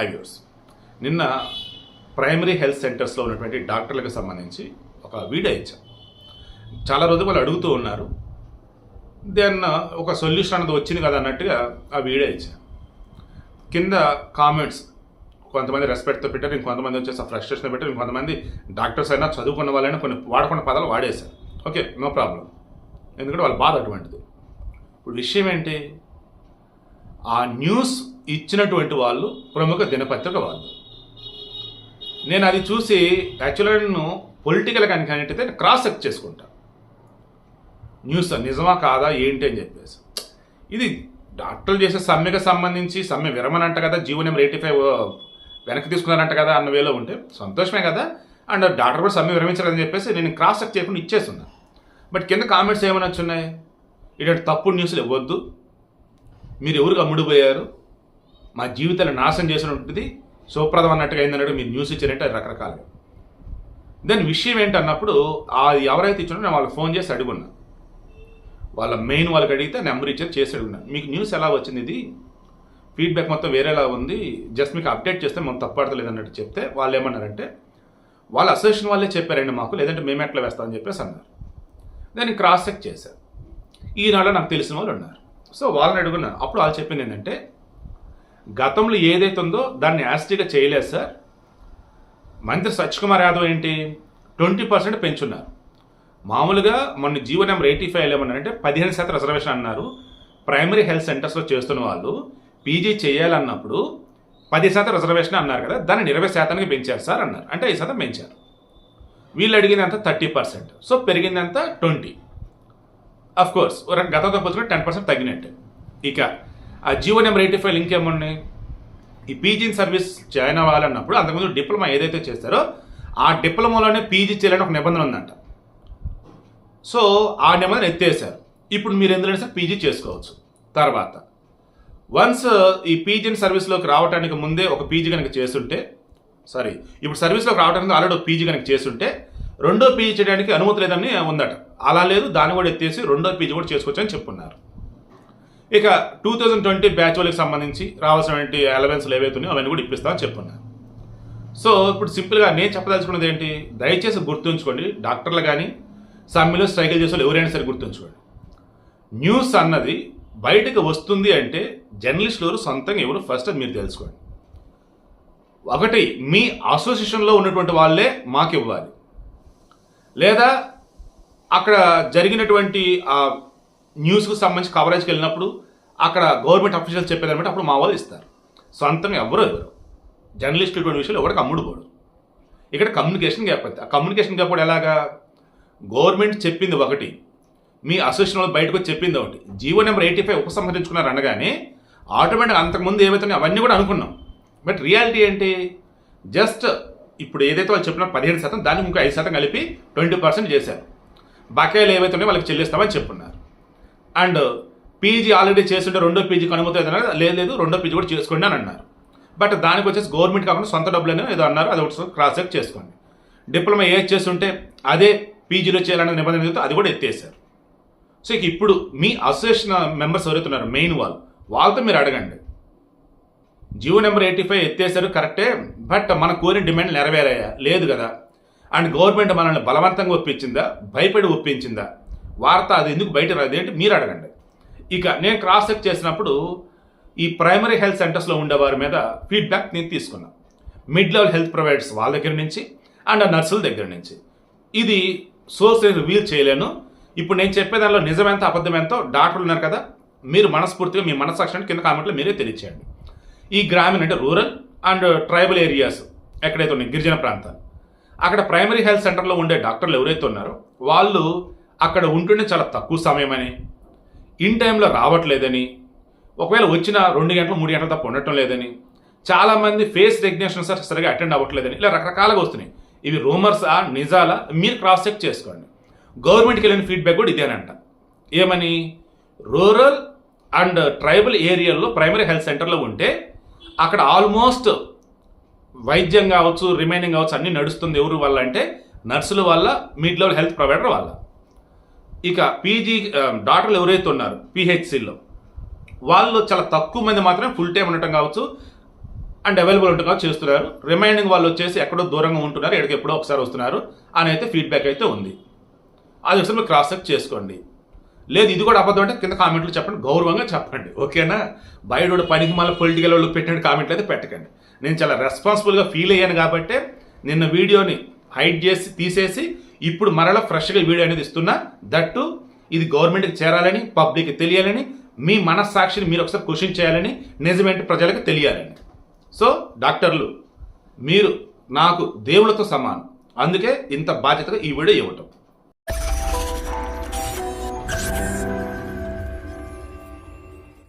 హైవ్యూర్స్ నిన్న primary health సెంటర్స్లో ఉన్నటువంటి డాక్టర్లకు సంబంధించి ఒక వీడియో ఇచ్చాం. చాలా రోజులు వాళ్ళు అడుగుతూ ఉన్నారు. దెన్ ఒక సొల్యూషన్ అన్నది వచ్చింది కదా అన్నట్టుగా ఆ వీడియో ఇచ్చాం. కింద కామెంట్స్ కొంతమంది రెస్పెక్ట్తో పెట్టారు ఇంకొంతమంది వచ్చేసి ఫ్రస్ట్రేషన్ పెట్టారు ఇంకొంతమంది డాక్టర్స్ అయినా చదువుకున్న వాళ్ళైనా కొన్ని వాడకుండా పదాలు వాడేశారు. ఓకే నో ప్రాబ్లం ఎందుకంటే వాళ్ళ బాధ అటువంటిది. ఇప్పుడు విషయం ఏంటి? ఆ న్యూస్ ఇచ్చినటువంటి వాళ్ళు ప్రముఖ దినపత్రిక వాళ్ళు. నేను అది చూసి యాక్చువల్గా నేను పొలిటికల్ కనుక క్రాస్ చెక్ చేసుకుంటా. న్యూస్ నిజమా కాదా ఏంటి అని చెప్పేసి. ఇది డాక్టర్లు చేసే సమ్మెకి సంబంధించి సమ్మె విరమణ అంట కదా జీవో నెంబర్ ఎయిటీ ఫైవ్ వెనక్కి తీసుకున్నారంట కదా అన్న వేలో ఉంటే సంతోషమే కదా. అండ్ డాక్టర్ కూడా సమ్మె విరమించలేదని చెప్పేసి నేను క్రాస్ చెక్ చేయకుండా ఇచ్చేస్తున్నాను బట్ కింద కామెంట్స్ ఏమైనా వచ్చున్నాయి? ఇటువంటి తప్పుడు న్యూస్లు ఇవ్వద్దు. మీరు ఎవరికి అమ్ముడుపోయారు మా జీవితాన్ని నాశనం చేసినటువంటిది శుభప్రదం అన్నట్టుగా అయిందన్నట్టు మీరు న్యూస్ ఇచ్చారంటే రకరకాలు రకరకాలుగా. దాని విషయం ఏంటన్నప్పుడు అది ఎవరైతే ఇచ్చారో నేను వాళ్ళకి ఫోన్ చేసి అడుగున్నా. వాళ్ళ మెయిన్ వాళ్ళకి అడిగితే నెంబర్ ఇచ్చారు చేసి అడుగున్నా. మీకు న్యూస్ ఎలా వచ్చింది ఇది? ఫీడ్బ్యాక్ మొత్తం వేరేలా ఉంది. జస్ట్ మీకు అప్డేట్ చేస్తే మనం తప్పడతలేదు అన్నట్టు చెప్తే వాళ్ళు ఏమన్నారంటే వాళ్ళ అసోసియేషన్ వాళ్ళే చెప్పారండి మాకు లేదంటే మేము ఎట్లా వేస్తామని చెప్పేసి అన్నారు. దాన్ని క్రాస్ చెక్ చేశారు. ఈనాడు నాకు తెలిసిన వాళ్ళు ఉన్నారు. సో వాళ్ళని అడుగున్నాను. అప్పుడు వాళ్ళు చెప్పింది ఏంటంటే గతంలో ఏదైతే ఉందో దాన్ని యాస్టిగా చేయలేదు సార్. మంత్రి సత్యకుమార్ యాదవ్ ఏంటి? ట్వంటీ పర్సెంట్ పెంచున్నారు. మామూలుగా మొన్న జీవో నెంబర్ ఎయిటీ ఫైవ్ ఏమన్నారంటే పదిహేను శాతం రిజర్వేషన్ అన్నారు. ప్రైమరీ హెల్త్ సెంటర్స్లో చేస్తున్న వాళ్ళు పీజీ చేయాలన్నప్పుడు పది శాతం రిజర్వేషన్ అన్నారు కదా దాన్ని ఇరవై శాతానికి పెంచారు సార్ అన్నారు. అంటే ఐదు శాతం పెంచారు. వీళ్ళు అడిగిందంత థర్టీ పర్సెంట్. సో పెరిగిందంత ట్వంటీ. అఫ్ కోర్స్ గతంతో పోల్చుకుంటే టెన్ పర్సెంట్ తగ్గినట్టే. ఇక ఆ GO number eighty five link ఏమున్నాయి ఈ పీజీ సర్వీస్ జాయిన్ అవ్వాలన్నప్పుడు అంతకుముందు డిప్లొమా ఏదైతే చేస్తారో ఆ డిప్లొమాలోనే పీజీ చేయాలని ఒక నిబంధన ఉందంట. సో ఆ నిబంధన ఎత్తేసారు. ఇప్పుడు మీరు ఎందుకంటే సార్ పీజీ చేసుకోవచ్చు. తర్వాత వన్స్ ఈ పీజీ సర్వీస్లోకి రావడానికి ముందే ఒక పీజీ కనుక చేస్తుంటే సారీ ఇప్పుడు సర్వీస్లోకి రావడానికి ఆల్రెడీ ఒక పీజీ కనుక చేస్తుంటే రెండో పీజీ చేయడానికి అనుమతి లేదని ఉందట. అలా లేదు దాన్ని కూడా ఎత్తేసి రెండో పీజీ కూడా చేసుకోవచ్చు అని చెప్పున్నారు. ఇక టూ థౌజండ్ ట్వంటీ బ్యాచ్ వాళ్ళకి సంబంధించి రావాల్సినటువంటి అలవెన్స్లు ఏవైతే ఉన్నాయో అవన్నీ కూడా ఇప్పిస్తామని చెప్పున్నారు. సో ఇప్పుడు సింపుల్గా నేను చెప్పదలుచుకున్నది ఏంటి? దయచేసి గుర్తుంచుకోండి డాక్టర్లు కానీ సమ్మెలో స్ట్రైకిల్ చేసే వాళ్ళు ఎవరైనా సరే గుర్తుంచుకోండి. న్యూస్ అన్నది బయటకు వస్తుంది అంటే జర్నలిస్టులు ఎవరు సొంతంగా ఎవరు ఫస్ట్ అది మీరు తెలుసుకోండి. ఒకటి మీ అసోసియేషన్లో ఉన్నటువంటి వాళ్ళే మాకు ఇవ్వాలి. లేదా అక్కడ జరిగినటువంటి ఆ న్యూస్కు సంబంధించి కవరేజ్కి వెళ్ళినప్పుడు అక్కడ గవర్నమెంట్ అఫీషియల్స్ చెప్పేదనమాట అప్పుడు మా వాళ్ళు ఇస్తారు. సొంతంగా ఎవరు ఎవరు జర్నలిస్ట్ ఇటువంటి విషయాలు ఎవరికి అమ్ముడుపోడు ఇక్కడ కమ్యూనికేషన్ గ్యాప్ అయితే ఆ కమ్యూనికేషన్ గ్యాప్ కూడా ఎలాగా? గవర్నమెంట్ చెప్పింది ఒకటి. మీ అసోసియేషన్ వాళ్ళు బయటకు చెప్పింది ఒకటి. జీవో నెంబర్ ఎయిటీ ఫైవ్ ఉపసంహరించుకున్నారు అనగానే ఆటోమేటిక్ అంతకుముందు ఏమవుతున్నాయి అవన్నీ కూడా అనుకున్నాం. బట్ రియాలిటీ ఏంటి? జస్ట్ ఇప్పుడు ఏదైతే వాళ్ళు చెప్పిన పదిహేను శాతం దానికి ఇంకో ఐదు శాతం కలిపి ట్వంటీ పర్సెంట్ చేశారు. బకాయిలు ఏవైతే ఉన్నాయో వాళ్ళకి చెల్లిస్తామని చెప్పున్నారు. అండ్ పీజీ ఆల్రెడీ చేస్తుంటే రెండో పీజీకి అనుమతి ఏదన్నారు లేదు లేదు రెండో పీజీ కూడా చేసుకోండి అని అన్నారు. బట్ దానికి వచ్చేసి గవర్నమెంట్ కాకుండా సొంత డబ్బులు ఏదో అన్నారు అది ఒకటి క్రాస్ చెక్ చేసుకోండి. డిప్లొమా ఏ చేస్తుంటే అదే పీజీలో చేయాలనే నిబంధన ఏదైతే అది కూడా ఎత్తేసారు సో ఇక ఇప్పుడు మీ అసోసియేషన్ మెంబర్స్ ఎవరైతే ఉన్నారు మెయిన్ వాళ్ళు వాళ్ళతో మీరు అడగండి. జియో నెంబర్ ఎయిటీ ఫైవ్ ఎత్తేసారు కరెక్టే. బట్ మన కోరిన డిమాండ్ నెరవేరాయా? లేదు కదా. అండ్ గవర్నమెంట్ మనల్ని బలవంతంగా ఒప్పించిందా? భయపడి ఒప్పించిందా? వార్త అది ఎందుకు బయట రాదు ఏంటి? మీరు అడగండి. ఇక నేను క్రాస్ చెక్ చేసినప్పుడు ఈ ప్రైమరీ హెల్త్ సెంటర్స్లో ఉండేవారి మీద ఫీడ్బ్యాక్ నేను తీసుకున్నా. మిడ్ లెవెల్ హెల్త్ ప్రొవైడర్స్ వాళ్ళ దగ్గర నుంచి అండ్ నర్సుల దగ్గర నుంచి. ఇది సోర్స్ నేను రివీల్ చేయలేను. ఇప్పుడు నేను చెప్పే దానిలో నిజమెంత అబద్ధమెంతో డాక్టర్లు ఉన్నారు కదా. మీరు మనస్ఫూర్తిగా మీ మనసాక్షి కింద కామెంట్లో మీరే తెలియచేయండి. ఈ గ్రామీణ అంటే రూరల్ అండ్ ట్రైబల్ ఏరియాస్ ఎక్కడైతే ఉన్నాయి? గిరిజన ప్రాంతాలు. అక్కడ ప్రైమరీ హెల్త్ సెంటర్లో ఉండే డాక్టర్లు ఎవరైతే ఉన్నారో వాళ్ళు అక్కడ ఉంటుండే చాలా తక్కువ సమయమని ఇన్ టైంలో రావట్లేదని ఒకవేళ వచ్చిన రెండు గంటలు మూడు గంటలు తప్ప ఉండటం లేదని చాలామంది ఫేస్ రెగ్నేషన్ సార్ సరిగా అటెండ్ అవ్వట్లేదని ఇలా రకరకాలుగా వస్తున్నాయి. ఇవి రూమర్సా నిజాలా? మీరు క్రాస్ చెక్ చేసుకోండి. గవర్నమెంట్కి వెళ్ళిన ఫీడ్బ్యాక్ కూడా ఇదేనంట. ఏమని? రూరల్ అండ్ ట్రైబల్ ఏరియాల్లో ప్రైమరీ హెల్త్ సెంటర్లో ఉంటే అక్కడ ఆల్మోస్ట్ వైద్యం కావచ్చు రిమైనింగ్ కావచ్చు అన్నీ నడుస్తుంది ఎవరు వల్ల అంటే నర్సుల వల్ల మిడ్ లెవెల్ హెల్త్ ప్రొవైడర్ వల్ల. ఇక పీజీ um, డాక్టర్లు ఎవరైతే ఉన్నారు పిహెచ్సిలో వాళ్ళు చాలా తక్కువ మంది మాత్రమే ఫుల్ టైం ఉండటం కావచ్చు అండ్ అవైలబుల్ ఉంటుందిగా చేస్తున్నారు. రిమైనింగ్ వాళ్ళు వచ్చేసి ఎక్కడో దూరంగా ఉంటున్నారు ఎక్కడికి ఎప్పుడో ఒకసారి వస్తున్నారు అని అయితే ఫీడ్బ్యాక్ అయితే ఉంది. అది ఒకసారి మీరు క్రాస్ చెక్ చేసుకోండి. లేదు ఇది కూడా అబద్ధం అంటే కింద కామెంట్లు చెప్పండి గౌరవంగా చెప్పండి ఓకేనా? బయట పనికి మళ్ళీ పొలిటికల్ వాళ్ళు పెట్టిన కామెంట్లు అయితే పెట్టకండి. నేను చాలా రెస్పాన్సిబుల్గా ఫీల్ అయ్యాను కాబట్టి నిన్న వీడియోని హైడ్ చేసి తీసేసి ఇప్పుడు మరలా ఫ్రెష్గా వీడియో అనేది ఇస్తున్నా. దట్టు ఇది గవర్నమెంట్కి చేరాలని పబ్లిక్కి తెలియాలని మీ మనస్సాక్షిని మీరు ఒకసారి క్వశ్చన్ చేయాలని నిజమేంటి ప్రజలకు తెలియాలని. సో డాక్టర్లు మీరు నాకు దేవుళ్ళతో సమానం. అందుకే ఇంత బాధ్యతగా ఈ వీడియో ఇవ్వటం.